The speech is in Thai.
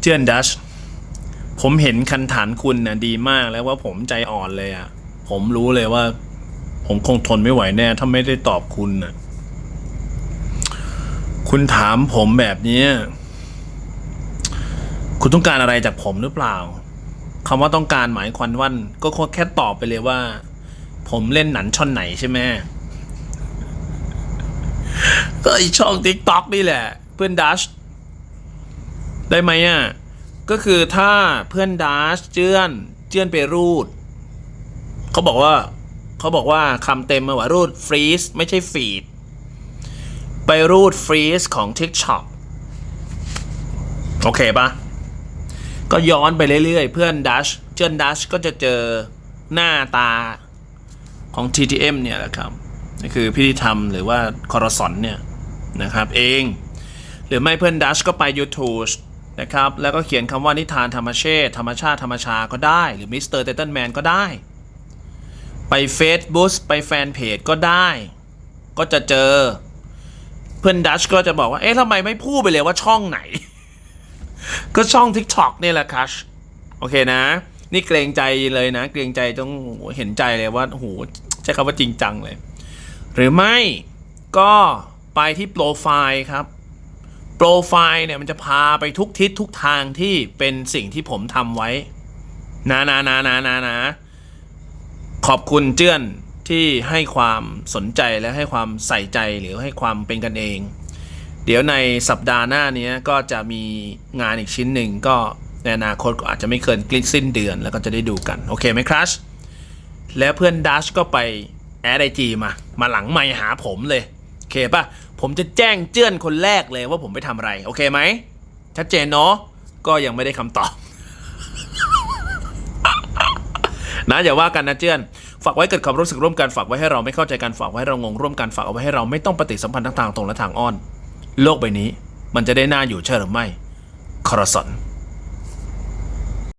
เจือนดัช ผมเห็นคันฐานคุณนะดีมากแล้วว่าผมใจอ่อนเลยอะ่ะ ผมรู้เลยว่า ผมคงทนไม่ไหวแน่ ถ้าไม่ได้ตอบคุณน่ะคุณถามผมแบบนี้คุณต้องการอะไรจากผมหรือเปล่าคำว่าต้องการหมายความว่าก็แค่ตอบไปเลยว่า ผมเล่นหนันช่อนไหนใช่ไหมก็ไอช่องทิกต็อกนี่แหละ เพื่อนดัช ได้ไหมอะ ก็คือถ้าเพื่อนดัชเจื้อนเจื้อนไปรูดเขาบอกว่าเขาบอกว่าคำเต็มมาว่ารูดฟรีซไม่ใช่ฟีดไปรูดฟรีซของ TikTok โอเคปะก็ย้อนไปเรื่อยๆ เพื่อนดัชเจื้อนดัชก็จะเจอหน้าตาของ TTM เนี่ยแหละครับนี่คือพิธีธรรมหรือว่าคอรสอนเนี่ยนะครับเอง หรือไม่เพื่อนดัชก็ไป YouTube นะครับ แล้วก็เขียนคำว่านิทานธรรมเชษธรรมชาติธรรมชาก็ได้ หรือมิสเตอร์เตติลแมนก็ได้ ไป Facebook ไปแฟนเพจก็ได้ ก็จะเจอ เพื่อนดัชก็จะบอกว่า เอ๊ะทำไมไม่พูดไปเลยว่าช่องไหน ก็ช่อง TikTok เนี่ยแหละคัชโอเคนะ นี่เกรงใจเลยนะ เกรงใจต้องเห็นใจเลยว่าโอ้โหใช้คำว่าจริงจังเลย หรือไม่ก็ไปที่โปรไฟล์ครับ โปรไฟล์เนี่ยมันจะพาไปทุกทิศทุกทางที่เป็นสิ่งที่ผมทำไว้นะนะนะนะนะนะขอบคุณเจื้อนที่ให้ความสนใจและให้ความใส่ใจหรือให้ความเป็นกันเอง เดี๋ยวในสัปดาห์หน้านี้ก็จะมีงานอีกชิ้นหนึ่งก็ในอนาคตก็อาจจะไม่เกินกลิ้นสิ้นเดือนแล้วก็จะได้ดูกัน โอเคไหมครัชแล้วเพื่อนดัชก็ไปแอดไอจีมา มาหลังไม่หาผมเลย โอเคปะ ผมจะแจ้งเจื้อนคนแรกเลยว่าผมไปทำอะไร โอเคไหม ชัดเจนเนาะก็ยังไม่ได้คำตอบ นะอย่าว่ากันนะเจื้อน ฝากไว้เกิดความรู้สึกร่วมกันฝากไว้ให้เราไม่เข้าใจกันฝากไว้ให้เรางงร่วมกันฝากเอาไว้ให้เราไม่ต้องปฏิสัมพันธ์ทั้งทางตรงและทางอ้อน โลกใบนี้ มันจะได้น่าอยู่ใช่หรือไม่คอรสัน